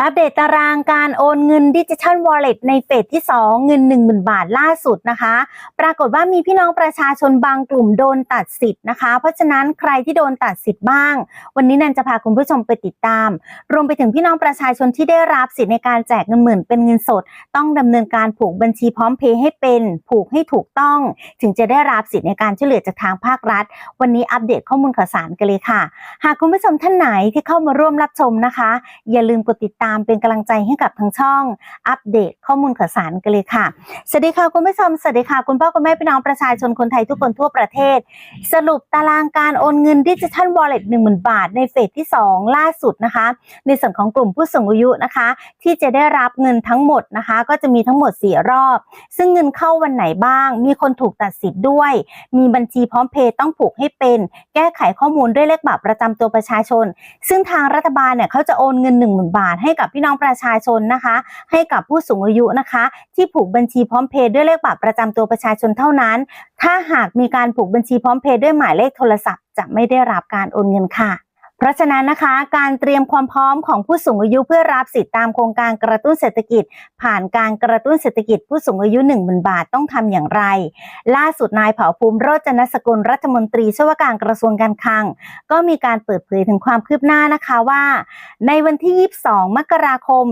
อัปเดตตารางการโอนเงินดิจิทัลวอลเล็ตในเฟสที่ 2 เงิน 10,000 บาทล่าสุดนะคะ ปรากฏว่ามีพี่น้องประชาชนบางกลุ่มโดนตัดสิทธิ์นะคะ เพราะฉะนั้นใครที่โดนตัดสิทธิ์บ้าง วันนี้นันจะพาคุณผู้ชมไปติดตาม รวมไปถึงพี่น้องประชาชนที่ได้รับสิทธิ์ในการแจกเงินหมื่นเป็นเงินสด ต้องดำเนินการผูกบัญชีพร้อมเพย์ให้เป็น ผูกให้ถูกต้อง ถึงจะได้รับสิทธิ์ในการช่วยเหลือจากทางภาครัฐ วันนี้อัปเดตข้อมูลข่าวสารกันเลยค่ะ หากคุณผู้ชมท่านไหนที่เข้ามาร่วมรับชมนะคะ อย่าลืมกดติดตามเป็นกำลังใจให้กับทางช่อง อัปเดตข้อมูลข่าวสารกันเลยค่ะ สวัสดีค่ะคุณผู้ชม สวัสดีค่ะ คุณพ่อคุณแม่พี่น้องประชาชนคนไทยทุกคนทั่วประเทศ สรุปตารางการโอนเงินดิจิทัลวอลเล็ต1 0,000บาทในเฟสที่ 2 ล่าสุดนะคะ ในส่วนของกลุ่มผู้สูงอายุนะคะ ที่จะได้รับเงินทั้งหมดนะคะ ก็จะมีทั้งหมด 4 รอบ ซึ่งเงินเข้าวันไหนบ้าง มีคนถูกตัดสิทธิ์ด้วย มีบัญชีพร้อมเพย์ต้องผูกให้เป็น แก้ไขข้อมูลด้วยเลขบัตรประจำตัวประชาชน ซึ่งทางรัฐบาลเนี่ยเขาจะโอนเงิน1 0,000บาทให้ให้กับพี่น้องประชาชนนะคะ ให้กับผู้สูงอายุนะคะ ที่ผูกบัญชีพร้อมเพย์ด้วยเลขบัตรประจำตัวประชาชนเท่านั้น ถ้าหากมีการผูกบัญชีพร้อมเพย์ด้วยหมายเลขโทรศัพท์ จะไม่ได้รับการโอนเงินค่ะ เพราะฉะนั้นนะคะการเตรียมความพร้อมของผู้สูงอายุเพื่อรับสิทธิตามโครงการกระตุ้นเศรษฐกิจ ผ่านการกระตุ้นเศรษฐกิจผู้สูงอายุ1 0,000บาทต้องทำอย่างไร ล่าสุดนายเผ่าภูมิโรจนสกุลรัฐมนตรีช่วยว่าการกระทรวงการคลัง ก็มีการเปิดเผยถึงความคืบหน้านะคะว่า ในวันที่ 22 มกราคม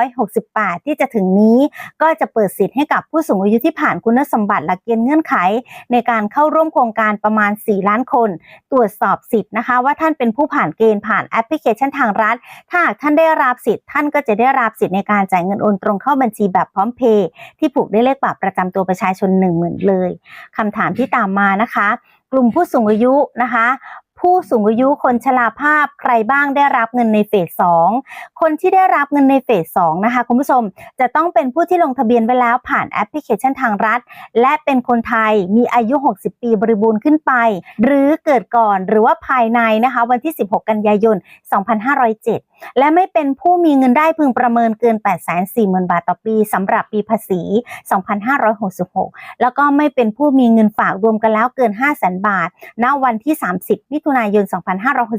2568 ที่จะถึงนี้ก็จะเปิดสิทธิ์ให้กับผู้สูงอายุที่ผ่านคุณสมบัติหลักเกณฑ์เงื่อนไข ในการเข้าร่วมโครงการประมาณ 4 ล้านคน ตรวจสอบสิทธิ์นะคะว่าท่านเป็นผู้ผู้ผ่านเกณฑ์ผ่านแอปพลิเคชันทางรัฐ ถ้าหากท่านได้รับสิทธิ์ท่านก็จะได้รับสิทธิ์ในการจ่ายเงินโอนตรงเข้าบัญชีแบบพร้อมเพย์ที่ผูกด้วยเลขบัตรประจำตัวประชาชน1 0,000เลยคำถามที่ตามมานะคะ กลุ่มผู้สูงอายุนะคะ ผู้สูงอายุคนชราภาพใครบ้างได้รับเงินในเฟสสองคนที่ได้รับเงินในเฟสสองนะคะคุณผู้ชมจะต้องเป็นผู้ที่ลงทะเบียนไว้แล้วผ่านแอปพลิเคชันทางรัฐ และเป็นคนไทยมีอายุ 60 ปีบริบูรณ์ขึ้นไป หรือเกิดก่อนหรือว่าภายในนะคะ วันที่ 16 กันยายน 2507 และไม่เป็นผู้มีเงินได้พึงประเมินเกิน 840,000 บาทต่อปีสำหรับปีภาษี 2566 แล้วก็ไม่เป็นผู้มีเงินฝากรวมกันแล้วเกิน 500,000 บาท ณ วันที่ 30 มิถุนายน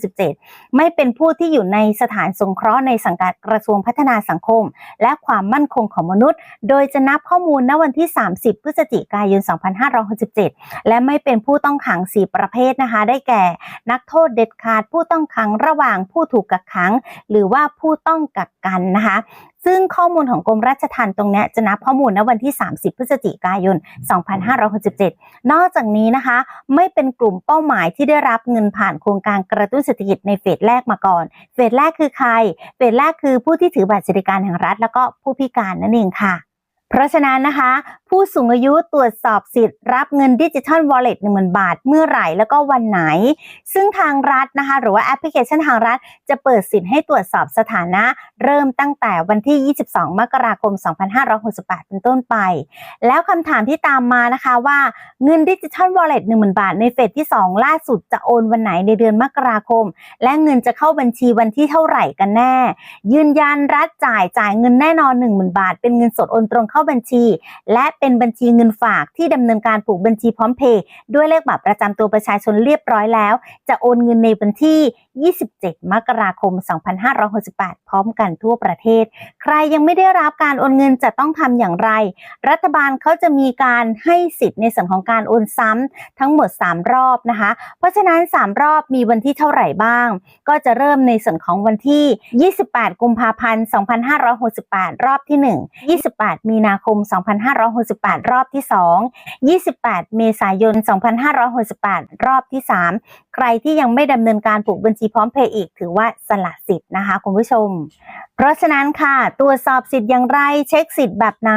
2567 ไม่เป็นผู้ที่อยู่ในสถานสงเคราะห์ในสังกัดกระทรวงพัฒนาสังคม และความมั่นคงของมนุษย์ โดยจะนับข้อมูลณวันที่ 30 พฤศจิกายน 2567 และไม่เป็นผู้ต้องขัง 4 ประเภทนะคะ ได้แก่ นักโทษเด็ดขาดผู้ต้องขังระหว่างผู้ถูกกักขังหรือว่าผู้ต้องกักกันนะคะ ซึ่งข้อมูลของกรมราชทัณฑ์ตรงนี้จะนับข้อมูลณวันที่ 30 พฤศจิกายน 2567 นอกจากนี้นะคะ ไม่เป็นกลุ่มเป้าหมายที่ได้รับเงินผ่านโครงการกระตุ้นเศรษฐกิจในเฟสแรกมาก่อน เฟสแรกคือใคร เฟสแรกคือผู้ที่ถือบัตรสวัสดิการแห่งรัฐ แล้วก็ผู้พิการนั่นเองค่ะ เพราะฉะนั้นนะคะ ผู้สูงอายุตรวจสอบสิทธิ์รับเงินดิจิทัลวอลเล็ตหนึ่งหมื่นบาทเมื่อไหร่แล้วก็วันไหน ซึ่งทางรัฐนะคะ หรือว่าแอปพลิเคชันทางรัฐ จะเปิดสิทธิ์ให้ตรวจสอบสถานะ เริ่มตั้งแต่วันที่ 22 มกราคม 2568 เป็นต้นไป แล้วคำถามที่ตามมานะคะว่าเงินดิจิทัลวอลเล็ต1 0,000บาทในเฟสที่ 2 ล่าสุดจะโอนวันไหนในเดือนมกราคม และเงินจะเข้าบัญชีวันที่เท่าไหร่กันแน่ ยืนยันรัฐจ่ายจ่ายเงินแน่นอน 10,000 บาท เป็นเงินสดโอนตรงเข้าบัญชี และเป็นบัญชีเงินฝากที่ดำเนินการผูกบัญชีพร้อมเพย์ด้วยเลขบัตรประจำตัวประชาชนเรียบร้อยแล้ว จะโอนเงินในวันที่ 27 มกราคม 2568 พร้อมกันทั่วประเทศ ใครยังไม่ได้รับการโอนเงินจะต้องทำอย่างไร รัฐบาลเขาจะมีการให้สิทธิ์ในส่วนของการโอนซ้ำทั้งหมด 3 รอบนะคะ เพราะฉะนั้น 3 รอบมีวันที่เท่าไหร่บ้าง ก็จะเริ่มในส่วนของวันที่ 28 กุมภาพันธ์ 2568 รอบที่ 1 28 มีนาาคม 2568 รอบที่ 2 28 เมษายน 2568 รอบที่ 3 ใครที่ยังไม่ดำเนินการผูกบัญชีพร้อมเพย์อีก ถือว่าสละสิทธิ์นะคะคุณผู้ชม เพราะฉะนั้นค่ะตรวจสอบสิทธิ์อย่างไรเช็คสิทธิ์แบบไหน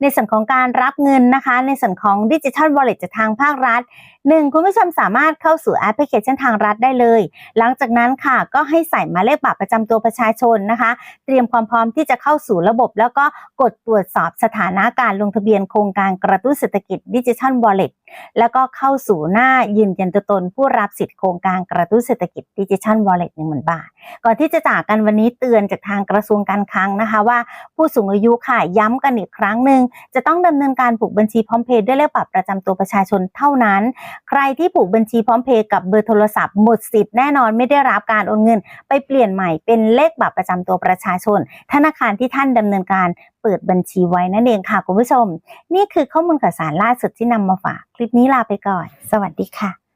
ในส่วนของการรับเงินนะคะ ในส่วนของดิจิทัลวอลเล็ตจากทางภาครัฐ 1. คุณผู้ชมสามารถเข้าสู่แอปพลิเคชันทางรัฐได้เลย หลังจากนั้นค่ะก็ให้ใส่หมายเลขบัตรประจำตัวประชาชนนะคะ เตรียมความพร้อมที่จะเข้าสู่ระบบ แล้วก็กดตรวจสอบสถานะการลงทะเบียนโครงการกระตุ้นเศรษฐกิจดิจิทัลวอลเล็ต แล้วก็เข้าสู่หน้ายืนยันตัวตนผู้รับสิทธิโครงการกระตุ้นเศรษฐกิจดิจิทัลวอลเล็ตหนึ่งหมื่นบาท ก่อนที่จะจากกันวันนี้เตือนจากทางกระทรวงการคลังนะคะ ว่าผู้สูงอายุค่ะย้ำกันอีกครั้งหนึ่งจะต้องดำเนินการผูกบัญชีพร้อมเพย์ด้วยเลขบัตรประจำตัวประชาชนเท่านั้น ใครที่ผูกบัญชีพร้อมเพย์กับเบอร์โทรศัพท์หมดสิทธิ์แน่นอนไม่ได้รับการโอนเงิน ไปเปลี่ยนใหม่เป็นเลขบัตรประจำตัวประชาชน ธนาคารที่ท่านดำเนินการ ปิดบัญชีไว้นั่นเองค่ะคุณผู้ชม นี่คือข้อมูลข่าวสารล่าสุดที่นำมาฝาก คลิปนี้ลาไปก่อน สวัสดีค่ะ